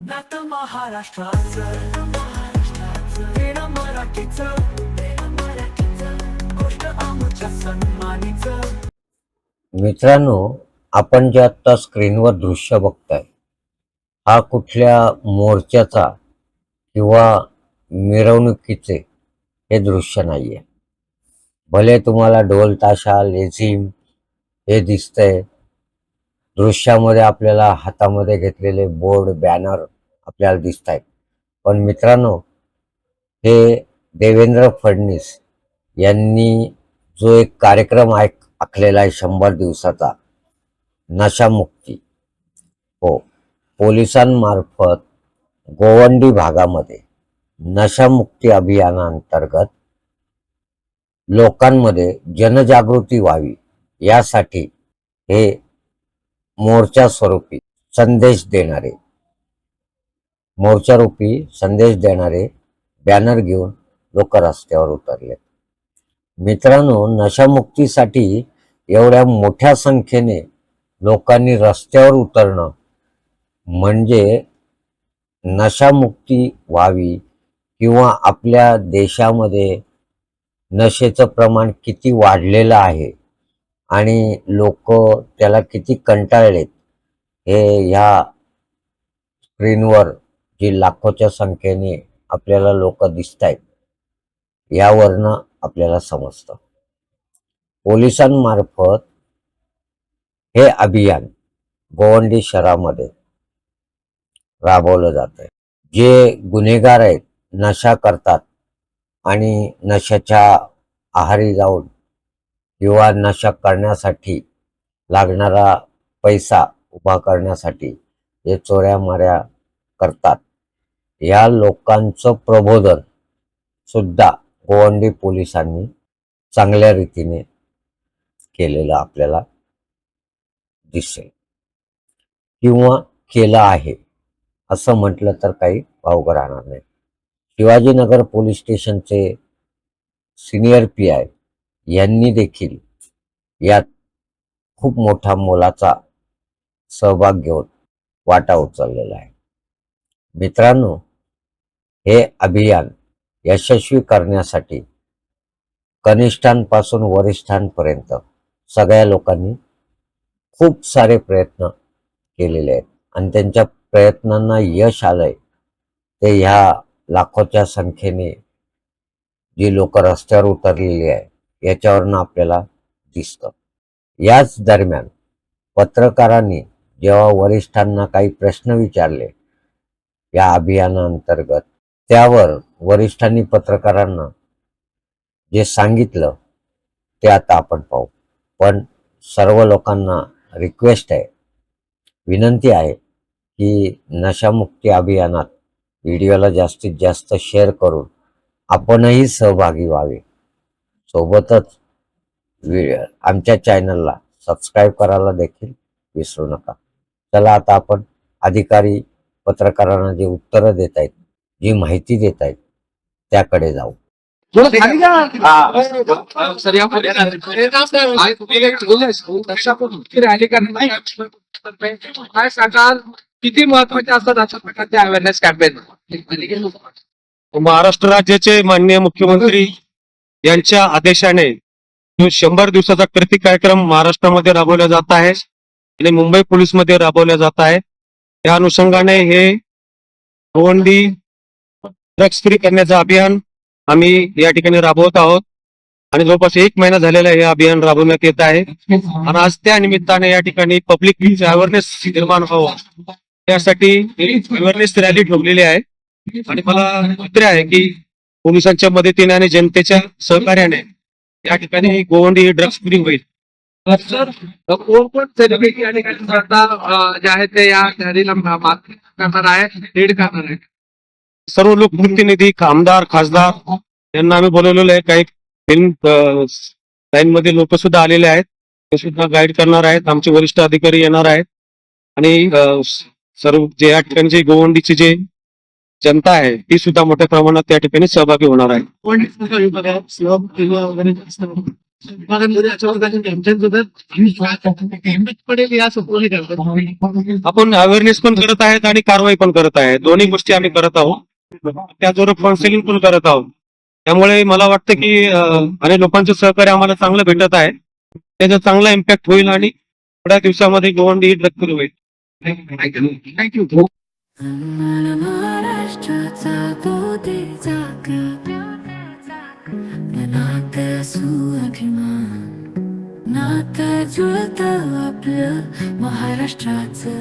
नात महाराष्ट्राचं. मराठीचं. गोष्ट आमच्या मित्रांनो आपण जे आता स्क्रीनवर दृश्य बघताय हा कुठल्या मोर्चाचा किंवा मिरवणुकीचे हे दृश्य नाहीये. भले तुम्हाला ढोल ताशा लेझिम हे दिसतंय दृश्यामध्ये आपल्याला हातामध्ये घेतलेले बोर्ड बॅनर आपल्याला दिसत आहेत पण मित्रांनो हे देवेंद्र फडणीस यांनी जो एक कार्यक्रम ऐक आखलेला आहे शंभर दिवसाचा नशामुक्ती. हो पोलिसांमार्फत गोवंडी भागामध्ये नशामुक्ती अभियानांतर्गत लोकांमध्ये जनजागृती व्हावी यासाठी हे मोर्चा स्वरूपी संदेश देणारे. मोर्चारूपी संदेश देणारे बॅनर घेऊन लोक रस्त्यावर उतरले. मित्रांनो नशामुक्तीसाठी एवढ्या मोठ्या संख्येने लोकांनी रस्त्यावर उतरणं म्हणजे नशामुक्ती व्हावी किंवा आपल्या देशामध्ये नशेचं प्रमाण किती वाढलेलं आहे आणि लोक त्याला किती कंटाळलेत. हे ह्या स्क्रीनवर जी लाखोच्या संख्येने आपल्याला लोक दिसत आहेत यावरनं आपल्याला समजतं. पोलिसांमार्फत हे अभियान गोवंडी शहरामध्ये राबवलं जात आहे जे गुन्हेगार आहेत नशा करतात आणि नशाच्या आहारी जाऊन किंवा नशा करण्यासाठी लागणारा पैसा उभा करण्यासाठी जे चोऱ्या माऱ्या करतात. या लोकांचं प्रबोधन सुद्धा गोवंडी पोलिसांनी चांगल्या रीतीने केलेलं आपल्याला दिसेल. किंवा केलं आहे असं म्हटलं तर काही वावग राहणार नाही. शिवाजीनगर पोलीस स्टेशनचे सिनियर पी आय यांनी देखील यात खूप मोठा मोलाचा सहभाग घेऊन वाटा उचललेला आहे. मित्रांनो हे अभियान यशस्वी करण्यासाठी कनिष्ठांपासून वरिष्ठांपर्यंत सगळ्या लोकांनी खूप सारे प्रयत्न केलेले आहेत आणि त्यांच्या प्रयत्नांना यश आलंय ते ह्या लाखोच्या संख्येने जी लोक रस्त्यावर उतरलेली आहे याच्यावरनं आपल्याला दिसतं. याच दरम्यान पत्रकारांनी जेव्हा वरिष्ठांना काही प्रश्न विचारले या अभियानाअंतर्गत त्यावर वरिष्ठांनी पत्रकारांना जे सांगितलं ते आता आपण पाहू. पण सर्व लोकांना रिक्वेस्ट आहे विनंती आहे की नशामुक्ती अभियानात व्हिडिओला जास्तीत जास्त शेअर करून आपणही सहभागी व्हावे. सोबतच आमच्या चॅनलला सबस्क्राईब करायला देखील विसरू नका. चला आता आपण अधिकारी पत्रकारांना जे उत्तरं देत आहेत जी माहिती देत आहेत त्याकडे जाऊ. काय सांगाल? किती महत्त्वाचे असतात अशा प्रकारचे अवेअरनेस कॅम्पेन महाराष्ट्र राज्याचे माननीय मुख्यमंत्री यांच्या आदेशाने जो शंभर दिवसाचा कृती कार्यक्रम महाराष्ट्रामध्ये राबवला जात आहे आणि मुंबई पोलीसमध्ये राबवला जात आहे त्या अनुषंगाने हे गोंडी ड्रग्स फ्री करण्याचं अभियान आम्ही या ठिकाणी राबवत आहोत. आणि जवळपास एक महिना झालेला हे अभियान राबवण्यात येत आहे. आणि आज त्या निमित्ताने या ठिकाणी पब्लिक अवेअरनेस निर्माण व्हावं. त्यासाठी अवेअरनेस रॅली ठेवलेली आहे. आणि मला खात्री आहे की पोलिसांच्या मदतीने आणि जनतेच्या सहकार्याने या ठिकाणी गोवंडी ड्रग्ज फ्री होईल. सर कोण कोण सेलिब्रिटी आणि कार्यकर्ता अं, जे आहेत ते या रॅलीला मात करणार आहे लीड करणार आहे. सर्व लोकप्रतिनिधी आमदार खासदार यांना आम्ही बोलवलेलं आहे. काही फिल्म लाईन मध्ये लोक सुद्धा आलेले आहेत. ते सुद्धा गाईड करणार आहेत. आमचे वरिष्ठ अधिकारी येणार आहेत. आणि सर्व जे या ठिकाणी जे गोवंडीची जे जनता आहे ती सुद्धा मोठ्या प्रमाणात त्या ठिकाणी सहभागी होणार आहे. करतात. आपण अवेअरनेस पण करत आहेत आणि कारवाई पण करत आहे दोन्ही गोष्टी आम्ही करत आहोत. त्याचबरोबर काउन्सिलिंग पण करत आहोत. त्यामुळे मला वाटतं की अं, आणि लोकांचं सहकार्य आम्हाला चांगलं भेटत आहे. त्याचा चांगला इम्पॅक्ट होईल आणि थोड्या दिवसामध्ये गोवंडी ही ड्रग होईल. थँक्यू गोदीचा नात सुअभिमान नात जुळत आपलं महाराष्ट्राचं